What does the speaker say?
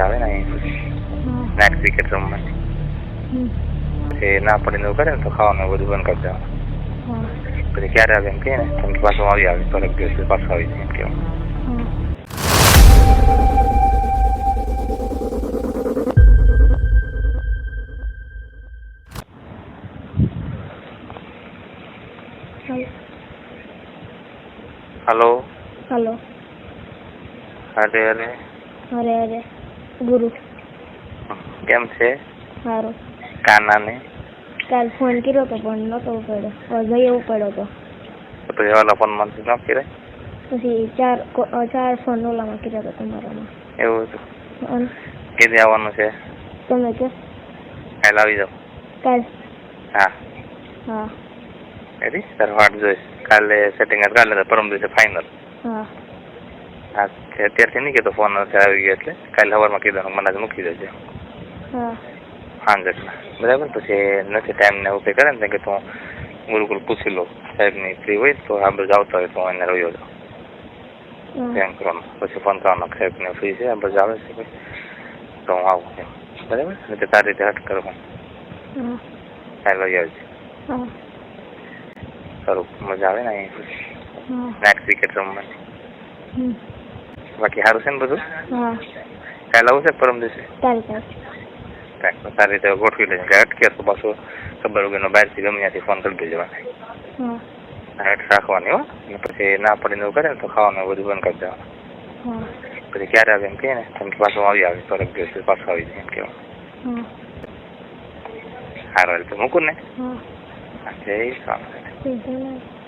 આવે ને night cricket રમવાની. હમ. ના પડીને એવું કરે ને તો ખાવાનું બધું બંધ કરી દેવાનું. પછી ક્યારે આવે એમ કહે ને તો કે પાછું આવી આવે થોડાક દિવસ પાછું આવી જાય એમ કેવું હા. હલો. હલો. અરે અરે અરે અરે ગુરુ. કેમ છે? સારું કાનાને? કાલ ફોન કર્યો તો પણ નતો પડ્યો જઈ એવું પડ્યો તો. તો પછી ઓલા ફોનમાં ન કરે પછી ચાર ચાર ફોન ઓલામાં કર્યા હતા તમારામાં. એવું હતું અને આવવાનું છે? તમે કે? કાલ આવી જાઓ. કાલ. હા. હા. રેડી તારે વાટ જોઈશ. કાલે સેટિંગ કાલે પરમ દિવસે ફાઇનલ હા. હા અત્યારથી નહીં કીધું ફોન નથી આવી ગયો એટલે. કાલે સવારમાં કીધો મને આજે મૂકી દેજો. હા. બરાબર? પછી નથી ટાઈમ ને એવું કંઈ કરે ને કે તું ગુરુકુલ પૂછી લો. સાહેબની ફ્રી હોય તો આ બધું આવતા હોય તો એને રહ્યો જાઉં એમ કરવાનું પછી ફોન કરવાનો સાહેબને ફ્રી છે આ બધું આવે છે તો હું આવું એમ. બરાબર? એટલે તારી રીતે હટ કરવાનું હા. કાલે લઈ આવજે. સારું મજા આવે ને અહીં નેક્સ્ટ નાઇટ ક્રિકેટ રમવાની. બાકી સારું છે ને બધું કાલે આવું છે પરમ દિવસે સારી રીતે ગોઠવી લેજો કે અટકે તો પાછું ખબર વગરનો બહારથી ગમે ત્યાંથી ફોન કરી દેજો રાખવાની હો અને પછી ના પડીને એવું કરે ને તો ખાવાનું બધું બંધ કરી દેવાનું પછી ક્યારે આવે એમ કહે ને તો કે પાછું આવી આવે થોડાક દિવસ પાછું આવી જાય એમ કેવું હા સારું રીતે મૂકું ને જય સ્વામી સીધું નહીં